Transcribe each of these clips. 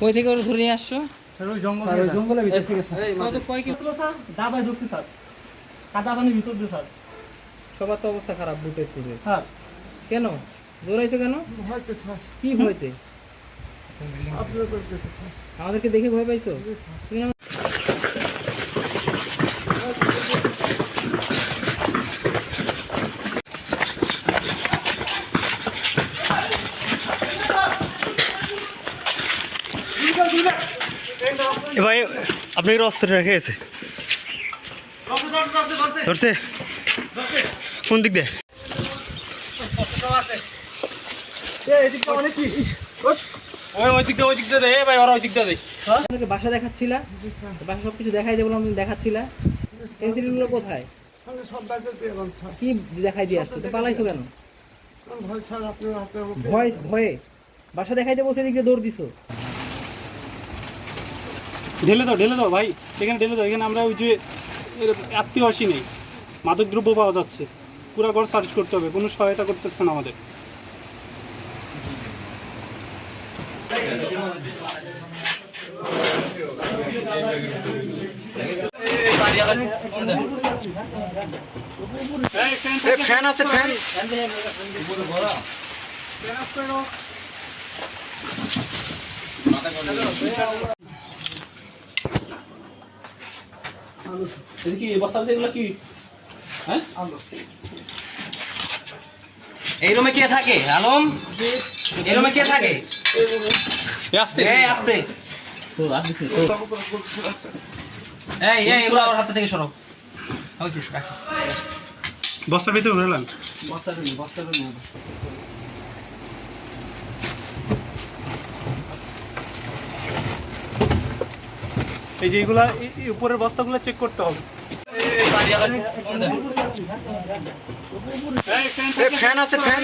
কই থেকে ওরা ধরে নিয়ে আসছো? জঙ্গলের ভিতর থেকে কয় কি ছিল স্যার দাবায় স্যার। কাদা পানির ভিতর দিয়ে স্যার। সবার তো অবস্থা খারাপ বুটের স্যার। কেন? দৌড়াইছো কেন? হয়তো স্যার। কি স্যার আমাদেরকে দেখে ভয় পাইছো? এ ভাই আপনি কি অস্ত্র রেখে গেছে ধরছে? কোন দিক দিয়ে? বাসা দেখাচ্ছিলা বাসা সব কিছু দেখাই দেবো আমি দেখাচ্ছিলা। পেন্সিলগুলো কোথায়? আমি সব বাজে পেলাম স্যার কি দেখাই দিয়ে আসছো? পালাইছো কেন? ভয় ভয় ভয়ে। বাসা দেখাই দেবো সেদিক দৌড় দিছো। ঢেলে দাও ঢেলে দাও ভাই। এখানে ঢেলে দাও, এখানে আমরা ওই যে আত্মীয় আসি নেই। মাদক দ্রব্য পাওয়া যাচ্ছে। পুরা ঘর সার্চ করতে হবে, কোনো সহায়তা করতেছে না আমাদের। ফ্যান আছে কি বস্তা এগুলো কি? হ্যাঁ? এই রুমে কে থাকে? আলম? এই রুমে কে থাকে? আসতে। এই আসতে। এই এই এগুলো আমার হাতে থেকে সরো বস্তার ভিতরে উঠালাম বস্তা নিয়ে বস্তা নিয়ে এই যে এইগুলা এই- এই উপরের বস্তাগুলো চেক করতে হবে। ফ্যান আছে ফ্যান।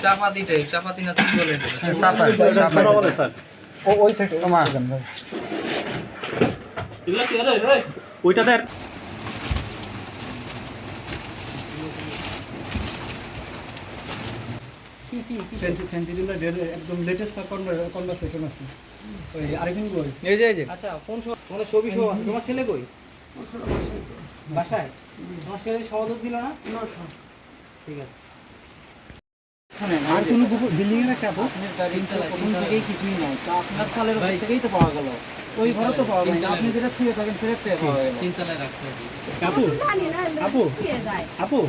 চাপাতিটাই চাপাতি না তুমি বলে সারা বলে স্যার ওই সাইড তোমার এগুলো কি রে রে ওইটাতে আর- একদম লেটেস্ট কনভারসেশন আছে। ওই আরেকদিন কই? এই যে এই যে। আচ্ছা ফোন তোমাদের ছবি শো তোমার ছেলে কই? বাসায়? তোমার ছেলে সমাদর দিল না? ঠিক আছে। আর কোনো বিল্ডিং এর একটা প্রথম থেকেই কিছুই নাই। তো আপনার সালের থেকেই তো পাওয়া গেল। ওই ঘরে তো পাওয়া যায় আপনি যেটা শুয়ে থাকেন সেটা পাওয়া গেল। আপু জানি না আপু। আপু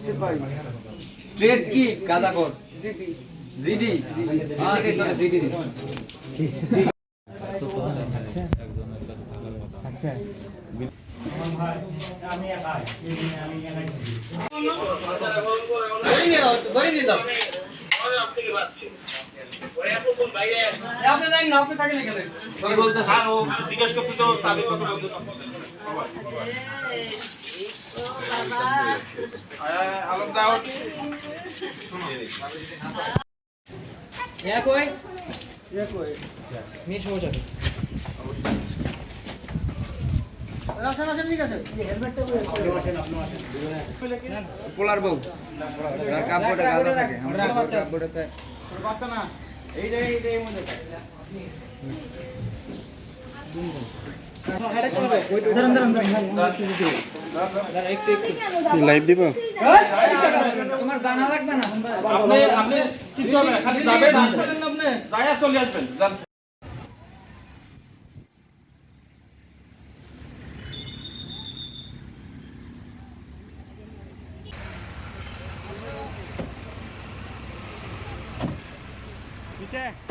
দু তলায় দুই হাজার পাঁচে আমি চলে আসছি বলি তো না না সিপাহি ট্রেড কি? কাদা কর দিদি জিডি। হ্যাঁ এই তোরা জিডি দি জিজ্ঞেস করতে তো সাবিক কথা বলতে এক কই ইয়ে কই মেয়ে সমস্যা কি পোলার বউ কাপড়ে গাদা থাকে আমরা কাপড়ে লাইভ দিব তোমার দানা লাগবে না আপনি আপনি কিছু হবে না খালি যাবেন আসবেন আপনি যায়া চলে আসবেন Yeah.